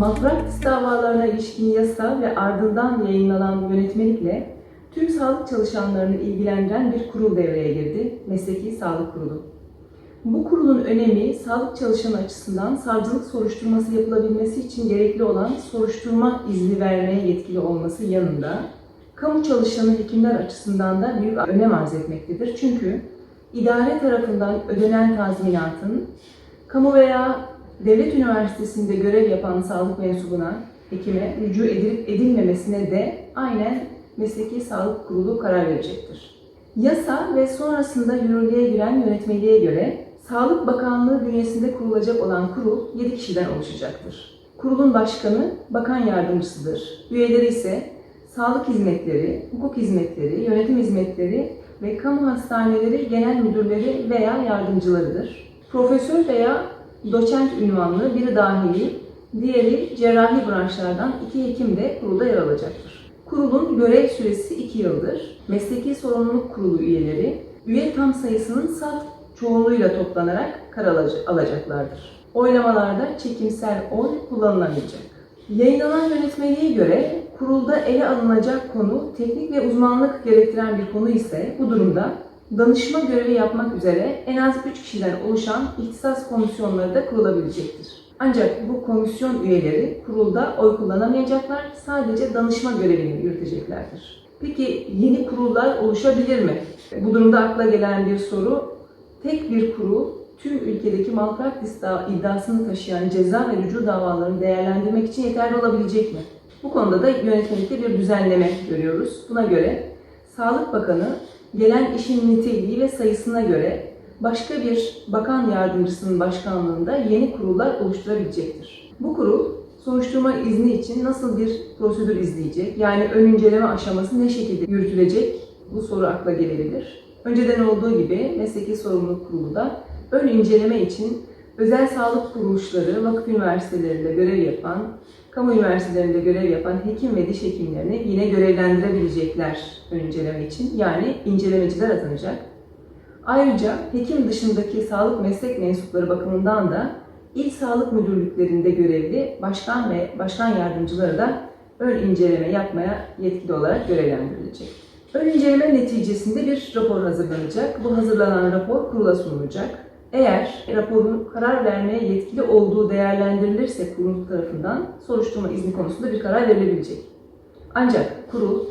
Malpraktis davalarına ilişkin yasa ve ardından yayınlanan yönetmelikle tüm sağlık çalışanlarını ilgilendiren bir kurul devreye girdi, Mesleki Sağlık Kurulu. Bu kurulun önemi sağlık çalışanı açısından savcılık soruşturması yapılabilmesi için gerekli olan soruşturma izni vermeye yetkili olması yanında kamu çalışanı hekimler açısından da büyük önem arz etmektedir. Çünkü idare tarafından ödenen tazminatın kamu veya devlet üniversitesinde görev yapan sağlık mensubuna, hekime rücu edilip edilmemesine de aynen Mesleki Sağlık Kurulu karar verecektir. Yasa ve sonrasında yürürlüğe giren yönetmeliğe göre Sağlık Bakanlığı bünyesinde kurulacak olan kurul 7 kişiden oluşacaktır. Kurulun başkanı bakan yardımcısıdır. Üyeleri ise sağlık hizmetleri, hukuk hizmetleri, yönetim hizmetleri ve kamu hastaneleri genel müdürleri veya yardımcılarıdır. Profesör veya doçent ünvanlı biri dahili, diğeri cerrahi branşlardan iki hekim de kurulda yer alacaktır. Kurulun görev süresi 2 yıldır. Mesleki Sorumluluk Kurulu üyeleri, üye tam sayısının salt çoğunluğuyla toplanarak karar alac- alacaklardır. Oylamalarda çekimsel oy kullanılamayacak. Yayınlanan yönetmeliğe göre kurulda ele alınacak konu teknik ve uzmanlık gerektiren bir konu ise bu durumda danışma görevi yapmak üzere en az 3 kişiden oluşan ihtisas komisyonları da kurulabilecektir. Ancak bu komisyon üyeleri kurulda oy kullanamayacaklar, sadece danışma görevini yürüteceklerdir. Peki yeni kurullar oluşabilir mi? Bu durumda akla gelen bir soru, tek bir kurul tüm ülkedeki malpraktis iddiasını taşıyan ceza ve rücu davalarını değerlendirmek için yeterli olabilecek mi? Bu konuda da yönetmelikte bir düzenleme görüyoruz. Buna göre Sağlık Bakanı gelen işin niteliği ve sayısına göre başka bir bakan yardımcısının başkanlığında yeni kurullar oluşturabilecektir. Bu kurul soruşturma izni için nasıl bir prosedür izleyecek? Yani ön inceleme aşaması ne şekilde yürütülecek? Bu soru akla gelebilir. Önceden olduğu gibi Mesleki Sorumluluk Kurulu da ön inceleme için özel sağlık kuruluşları, vakıf üniversitelerinde görev yapan, kamu üniversitelerinde görev yapan hekim ve diş hekimlerini yine görevlendirebilecekler ön için. Yani incelemeciler atanacak. Ayrıca hekim dışındaki sağlık meslek mensupları bakımından da il sağlık müdürlüklerinde görevli başkan ve başkan yardımcıları da ön inceleme yapmaya yetkili olarak görevlendirilecek. Ön inceleme neticesinde bir rapor hazırlanacak. Bu hazırlanan rapor kurula sunulacak. Eğer raporun karar vermeye yetkili olduğu değerlendirilirse kurul tarafından soruşturma izni konusunda bir karar verilebilecek. Ancak kurul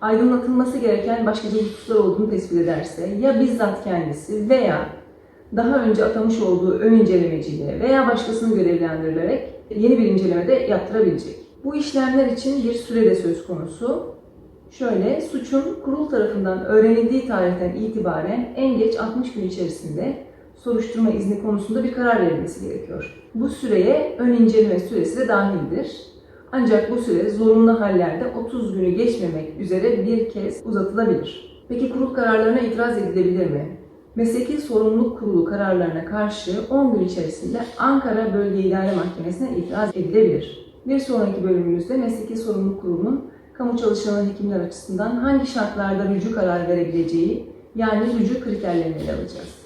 aydınlatılması gereken başkaca hususlar olduğunu tespit ederse ya bizzat kendisi veya daha önce atamış olduğu ön incelemeciyle veya başkasını görevlendirilerek yeni bir inceleme de yaptırabilecek. Bu işlemler için bir süre de söz konusu. Şöyle, suçun kurul tarafından öğrenildiği tarihten itibaren en geç 60 gün içerisinde soruşturma izni konusunda bir karar verilmesi gerekiyor. Bu süreye ön inceleme süresi de dahildir. Ancak bu süre zorunlu hallerde 30 günü geçmemek üzere bir kez uzatılabilir. Peki kurul kararlarına itiraz edilebilir mi? Mesleki Sorumluluk Kurulu kararlarına karşı 10 gün içerisinde Ankara Bölge İdare Mahkemesi'ne itiraz edilebilir. Bir sonraki bölümümüzde Mesleki Sorumluluk Kurulu'nun kamu çalışanı hekimler açısından hangi şartlarda rücu karar verebileceği yani rücu kriterlerini ele alacağız.